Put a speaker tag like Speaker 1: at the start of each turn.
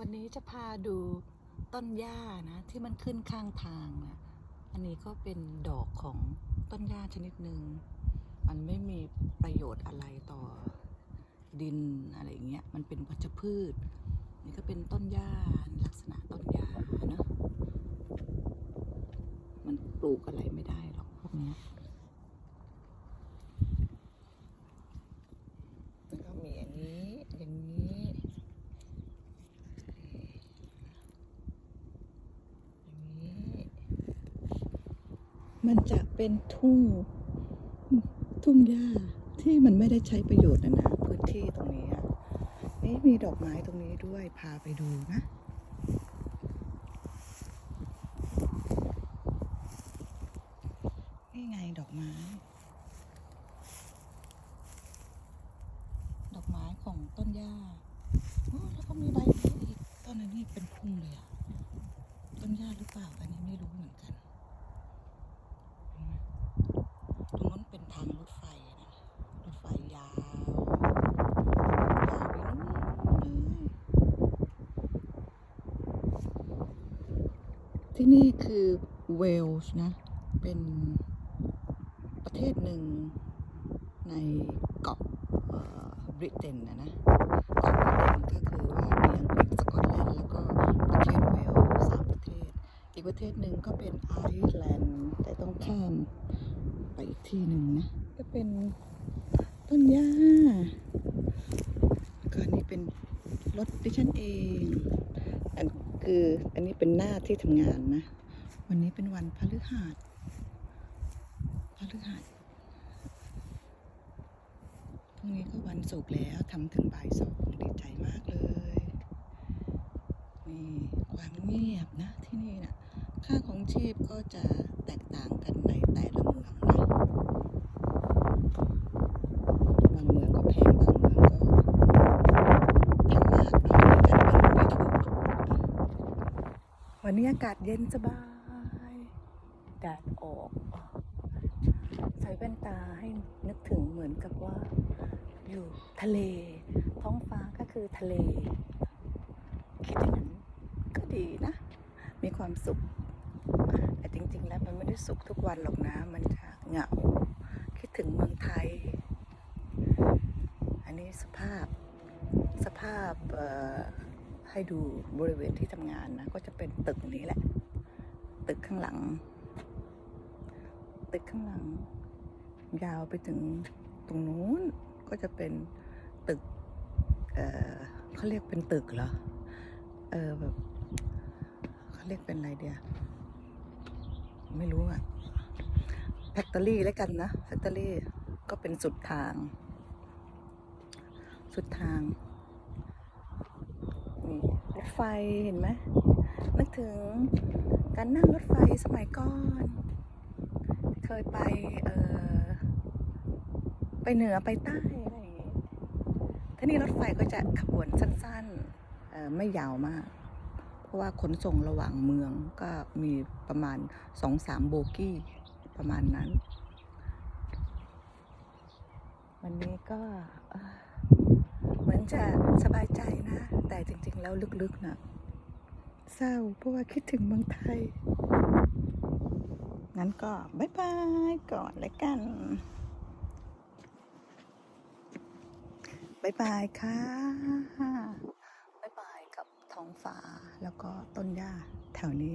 Speaker 1: วันนี้จะพาดูต้นหญ้านะที่มันขึ้นข้างทางนะอันนี้ก็เป็นดอกของต้นหญ้าชนิดหนึ่งมันไม่มีประโยชน์อะไรต่อดินอะไรอย่างเงี้ย มันเป็นวัชพืช นี่ก็เป็นต้นหญ้าลักษณะต้นหญ้านะ มันปลูกอะไรไม่ได้หรอกพวกเนี้ยแล้วก็มีอย่างนี้ อย่างนี้ อย่างนี้ มันจะเป็นทุ่ง ทุ่งหญ้าที่มันไม่ได้ใช้ประโยชน์นะนะพื้นที่ตรงนี้อะนี่มีดอกไม้ตรงนี้ด้วยพาไปดูนะนี่ไงดอกไม้ ดอกไม้ของต้นหญ้าแล้วก็มีใบนี้อีกต้นอันนี้เป็นพุ่มเลยอะต้นหญ้าหรือเปล่าอันนี้กันเห็นไหมตรงนั้นเป็นทางรถไฟนะรถไฟยาวยาวไปนู่นเลย ที่นี่คือเวลส์นะ เป็นประเทศหนึ่งในเกาะบริเตนนะนะเกาะบริเตนก็คือว่ามีอังกฤษสกอตแลนด์แล้วก็ประเทศเวลส์สามประเทศ อีกประเทศหนึ่งก็เป็นไอร์แลนด์แต่ต้องข้ามไปอีกที่หนึ่งนะ ก็เป็นต้นหญ้าแล้วก็นนี้เป็นรถดิฉันเองอัน คืออันนี้เป็นหน้าที่ทำงานนะ วันนี้เป็นวันพฤหัสพฤหัสพรุ่งนี้ก็วันศุกร์แล้วทำถึงบ่ายสองดีใจมากเลยนี่ความเงียบนะที่นี่นะค่าของชีพก็จะแตกต่างกันในแต่ละเมืองนะบางเมืองก็แพงบางเมืองก็แพงมากเนาะในการเป็นไม่ถูก วันนี้อากาศเย็นสบาย แดดออก ใส่แว่นตาให้นึกถึงเหมือนกับว่า อยู่ทะเล ท้องฟ้าก็คือทะเล คิดอย่างนั้นก็ดีนะ มีความสุข แต่จริง ๆ แล้วมันไม่ได้สุขทุกวันหรอกนะ มันจะเหงา คิดถึงเมืองไทย อันนี้สภาพสภาพเอ่อ ให้ดูบริเวณที่ทำงานนะ ก็จะเป็นตึกนี้แหละ ตึกข้างหลัง ตึกข้างหลัง ยาวไปถึงตรงนู้นก็จะเป็นตึก เออเขาเรียกเป็นตึกเหรอ เออแบบเขาเรียกเป็นอะไรเดียไม่รู้อะแฟคทอรี่แล้วกันนะแฟคทอรี่ก็เป็นสุดทาง สุดทาง ถไฟเห็นไหมนึกถึงการนั่งรถไฟสมัยก่อน เคยไปเออไปเหนือไปใต้อะไรอย่างงี้ทีนี้รถไฟก็จะขบวนสั้นๆไม่ยาวมาก เพราะว่าขนส่งระหว่างเมืองก็มีประมาณสองสามโบกี้ประมาณนั้น วันนี้ก็ จะสบายใจนะ แต่จริง ๆ แล้วลึกๆนะเศร้าเพราะว่าคิดถึงเมืองไทย งั้นก็บายบายก่อนแล้วกันบายบายค่ะบายบายกับท้องฟ้าแล้วก็ต้นหญ้าแถวนี้